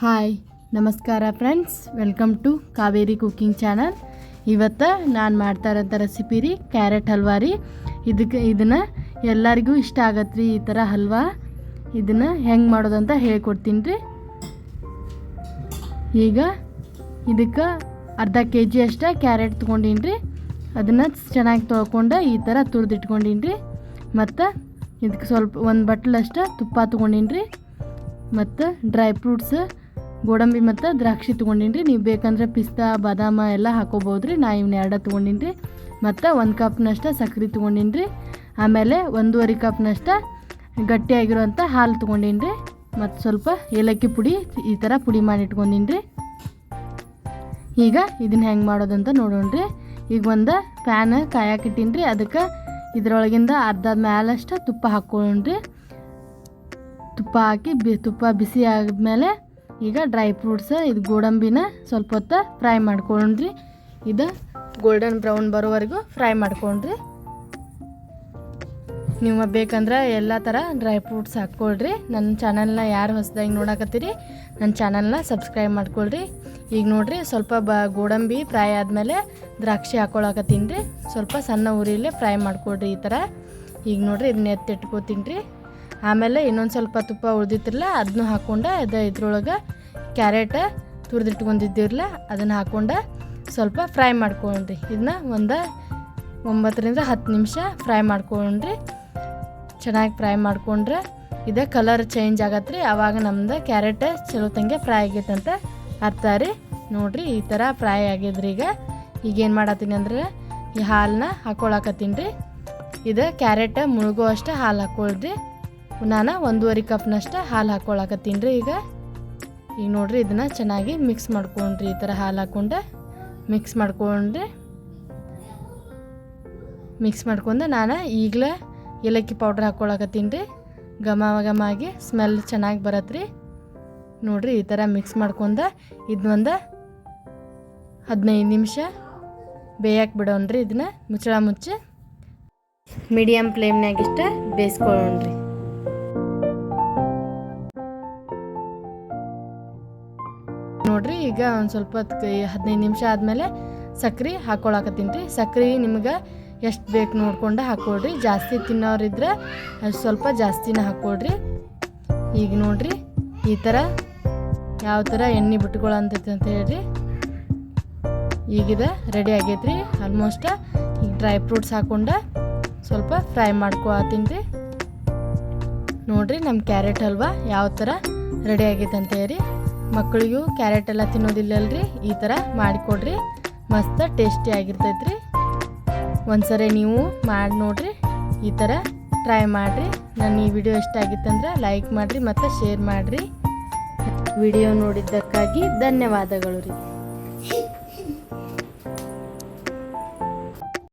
Hi, ನಮಸ್ಕಾರ friends. Welcome to Kaveri cooking channel. ಇವತ್ತು ನಾನು ಮಾಡ್ತಾ ಇರೋಂಥ ರೆಸಿಪಿ ರೀ, ಕ್ಯಾರೆಟ್ ಹಲ್ವಾ ರೀ. ಇದಕ್ಕೆ ಇದನ್ನು ಎಲ್ಲರಿಗೂ ಇಷ್ಟ ಆಗತ್ತೆ ರೀ ಈ ಥರ ಹಲ್ವಾ. ಇದನ್ನು ಹೆಂಗೆ ಮಾಡೋದಂತ ಹೇಳ್ಕೊಡ್ತೀನಿ ರೀ. ಈಗ ಇದಕ್ಕೆ ಅರ್ಧ ಕೆ ಜಿ ಅಷ್ಟೇ ಕ್ಯಾರೆಟ್ ತೊಗೊಂಡೀನಿ ರೀ. ಅದನ್ನು ಚೆನ್ನಾಗಿ ತೊಳ್ಕೊಂಡು ಈ ಥರ ತುರಿದಿಟ್ಕೊಂಡೀನಿ ರೀ. ಮತ್ತು ಇದಕ್ಕೆ ಸ್ವಲ್ಪ ಒಂದು ಬಟ್ಲಷ್ಟು ತುಪ್ಪ ತೊಗೊಂಡೀನಿ ರೀ. ಮತ್ತು ಡ್ರೈ ಫ್ರೂಟ್ಸ್ ಗೋಡಂಬಿ ಮತ್ತು ದ್ರಾಕ್ಷಿ ತೊಗೊಂಡಿನ್ರಿ. ರೀ ನೀವು ಬೇಕಂದ್ರೆ ಪಿಸ್ತಾ, ಬಾದಾಮ ಎಲ್ಲ ಹಾಕೋಬೋದು ರೀ ನಾ ಇವನ್ನ ಎರಡು ತೊಗೊಂಡಿನ್ರಿ. ಮತ್ತು ಒಂದು ಕಪ್ನಷ್ಟು ಸಕ್ಕರೆ ತೊಗೊಂಡಿನಿ ರೀ ಆಮೇಲೆ ಒಂದೂವರೆ ಕಪ್ನಷ್ಟು ಗಟ್ಟಿಯಾಗಿರುವಂಥ ಹಾಲು ತೊಗೊಂಡಿನ್ರಿ. ರೀ ಮತ್ತು ಸ್ವಲ್ಪ ಏಲಕ್ಕಿ ಪುಡಿ ಈ ಥರ ಪುಡಿ ಮಾಡಿ ಈಗ ಇದನ್ನ ಹೆಂಗೆ ಮಾಡೋದಂತ ನೋಡೋಣ ರೀ ಈಗ ಒಂದು ಪ್ಯಾನ್ ಕಾಯಕ್ಕಿಟ್ಟೀನಿ ರೀ ಅದಕ್ಕೆ ಇದರೊಳಗಿಂದ ಅರ್ಧ ಮ್ಯಾಲಷ್ಟು ತುಪ್ಪ ಹಾಕ್ಕೊಳ್ಳೋಣ್ರಿ ತುಪ್ಪ ಹಾಕಿ ಬಿ ತುಪ್ಪ ಬಿಸಿ ಆದ್ಮೇಲೆ ಈಗ ಡ್ರೈ ಫ್ರೂಟ್ಸ್ ಇದು ಗೋಡಂಬಿನ ಸ್ವಲ್ಪ ಹೊತ್ತು ಫ್ರೈ ಮಾಡ್ಕೊಂಡ್ರಿ. ಇದು ಗೋಲ್ಡನ್ ಬ್ರೌನ್ ಬರೋವರೆಗೂ ಫ್ರೈ ಮಾಡ್ಕೊಂಡ್ರಿ. ನೀವು ಬೇಕಂದ್ರೆ ಎಲ್ಲ ಥರ ಡ್ರೈ ಫ್ರೂಟ್ಸ್ ಹಾಕ್ಕೊಳ್ರಿ. ನನ್ನ ಚಾನಲ್ನ ಯಾರು ಹೊಸದಾಗಿ ನೋಡಕತ್ತೀರಿ, ನನ್ನ ಚಾನಲ್ನ ಸಬ್ಸ್ಕ್ರೈಬ್ ಮಾಡ್ಕೊಳ್ರಿ. ಈಗ ನೋಡಿರಿ, ಸ್ವಲ್ಪ ಬ ಗೋಡಂಬಿ ಫ್ರೈ ಆದಮೇಲೆ ದ್ರಾಕ್ಷಿ ಹಾಕ್ಕೊಳಕತ್ತೀನಿ ರೀ. ಸ್ವಲ್ಪ ಸಣ್ಣ ಉರಿಲೇ ಫ್ರೈ ಮಾಡ್ಕೊಳ್ರಿ ಈ ಥರ ಈಗ ನೋಡಿರಿ, ಇದನ್ನ ಎತ್ತಿಟ್ಕೋತೀನಿ ರೀ. ಆಮೇಲೆ ಇನ್ನೊಂದು ಸ್ವಲ್ಪ ತುಪ್ಪ ಉಳ್ದಿತ್ತಿರಲ್ಲ ಅದನ್ನು ಹಾಕ್ಕೊಂಡು ಅದು ಇದ್ರೊಳಗೆ ಕ್ಯಾರೆಟ್ ತುರಿದಿಟ್ಕೊಂಡಿದ್ದಿರಲ್ಲ ಅದನ್ನು ಹಾಕ್ಕೊಂಡು ಸ್ವಲ್ಪ ಫ್ರೈ ಮಾಡ್ಕೊಂಡ್ರಿ. ಇದನ್ನ ಒಂದು ಒಂಬತ್ತರಿಂದ ಹತ್ತು ನಿಮಿಷ ಫ್ರೈ ಮಾಡ್ಕೊಂಡ್ರಿ. ಚೆನ್ನಾಗಿ ಫ್ರೈ ಮಾಡ್ಕೊಂಡ್ರೆ ಇದು ಕಲರ್ ಚೇಂಜ್ ಆಗತ್ತೆ ರೀ ಆವಾಗ ನಮ್ದು ಕ್ಯಾರೆಟ್ ಚಲೋ ತಂಗೆ ಫ್ರೈ ಆಗೈತೆ ಅಂತ ಅರ್ಥ ರೀ. ನೋಡ್ರಿ ಈ ಥರ ಫ್ರೈ ಆಗಿದ್ರಿ ಈಗ. ಈಗ ಏನು ಮಾಡತ್ತೀನಿ ಅಂದ್ರೆ ಈ ಹಾಲನ್ನ ಹಾಕ್ಕೊಳಕತ್ತೀನಿ ರೀ. ಇದು ಕ್ಯಾರೆಟ್ ಮುಳುಗೋ ಅಷ್ಟು ಹಾಲು ಹಾಕ್ಕೊಳ್ರಿ ನಾನು ಒಂದೂವರೆ ಕಪ್ನಷ್ಟು ಹಾಲು ಹಾಕ್ಕೊಳಕತ್ತೀನಿ ರೀ ಈಗ. ಈಗ ನೋಡಿರಿ ಇದನ್ನು ಚೆನ್ನಾಗಿ ಮಿಕ್ಸ್ ಮಾಡ್ಕೊಂಡ್ರಿ ಈ ಥರ ಹಾಲು ಹಾಕ್ಕೊಂಡು ಮಿಕ್ಸ್ ಮಾಡ್ಕೊಂಡ್ರಿ ಮಿಕ್ಸ್ ಮಾಡ್ಕೊಂಡು ನಾನು ಈಗಲೇ ಏಲಕ್ಕಿ ಪೌಡ್ರ್ ಹಾಕ್ಕೊಳಕತ್ತೀನಿ ರೀ. ಘಮ ಘಮ ಆಗಿ ಸ್ಮೆಲ್ ಚೆನ್ನಾಗಿ ಬರತ್ತೆ ರೀ ನೋಡಿರಿ ಈ ಥರ ಮಿಕ್ಸ್ ಮಾಡ್ಕೊಂಡು ಇದನ್ನೊಂದು ಹದಿನೈದು ನಿಮಿಷ ಬೇಯಕ್ಕೆ ಬಿಡೋಣ್ರಿ ಇದನ್ನ ಮುಚ್ಚಳ ಮುಚ್ಚಿ. ಮೀಡಿಯಮ್ ಫ್ಲೇಮ್ನಾಗಿಷ್ಟ ಬೇಯಿಸ್ಕೊಳ್ಳೋಣ್ರಿ ನೋಡ್ರಿ, ಈಗ ಒಂದು ಸ್ವಲ್ಪ ಹೊತ್ತು ಹದಿನೈದು ನಿಮಿಷ ಆದಮೇಲೆ ಸಕ್ರೆ ಹಾಕ್ಕೊಳಕತ್ತೀನಿ ರೀ ಸಕ್ರೆ ನಿಮ್ಗೆ ಎಷ್ಟು ಬೇಕು ನೋಡ್ಕೊಂಡು ಹಾಕ್ಕೊಡ್ರಿ ಜಾಸ್ತಿ ತಿನ್ನೋರಿದ್ರೆ ಸ್ವಲ್ಪ ಜಾಸ್ತಿನ ಹಾಕ್ಕೊಳ್ರಿ ಈಗ ನೋಡ್ರಿ, ಈ ಥರ ಯಾವ ಥರ ಎಣ್ಣೆ ಬಿಟ್ಕೊಳ್ಳಂತೈತಿ ಅಂತ ಹೇಳ್ರಿ. ಈಗಿದ ರೆಡಿ ಆಗೈತ್ರಿ. ಆಲ್ಮೋಸ್ಟ್ ಈಗ ಡ್ರೈ ಫ್ರೂಟ್ಸ್ ಹಾಕ್ಕೊಂಡು ಸ್ವಲ್ಪ ಫ್ರೈ ಮಾಡ್ಕೊಳತ್ತೀನಿ ರೀ ನೋಡ್ರಿ ನಮ್ಮ ಕ್ಯಾರೆಟ್ ಹಲ್ವಾ ಯಾವ ಥರ ರೆಡಿ ಆಗೈತೆ ಅಂತ ಹೇಳಿ ಮಕ್ಕಳಿಗೂ ಕ್ಯಾರೆಟ್ ಎಲ್ಲ ತಿನ್ನೋದಿಲ್ಲಲ್ರಿ? ಈ ಥರ ಮಾಡಿಕೊಡ್ರಿ. ಮಸ್ತ್ ಟೇಸ್ಟಿ ಆಗಿರ್ತೈತ್ರಿ. ಒಂದ್ಸರಿ ನೀವು ಮಾಡಿ ನೋಡ್ರಿ. ಈ ಥರ ಟ್ರೈ ಮಾಡಿರಿ. ನನ್ನ ಈ ವಿಡಿಯೋ ಇಷ್ಟ ಆಗಿತ್ತಂದ್ರೆ ಲೈಕ್ ಮಾಡಿರಿ ಮತ್ತು ಶೇರ್ ಮಾಡಿರಿ. ವಿಡಿಯೋ ನೋಡಿದ್ದಕ್ಕಾಗಿ ಧನ್ಯವಾದಗಳು ರೀ.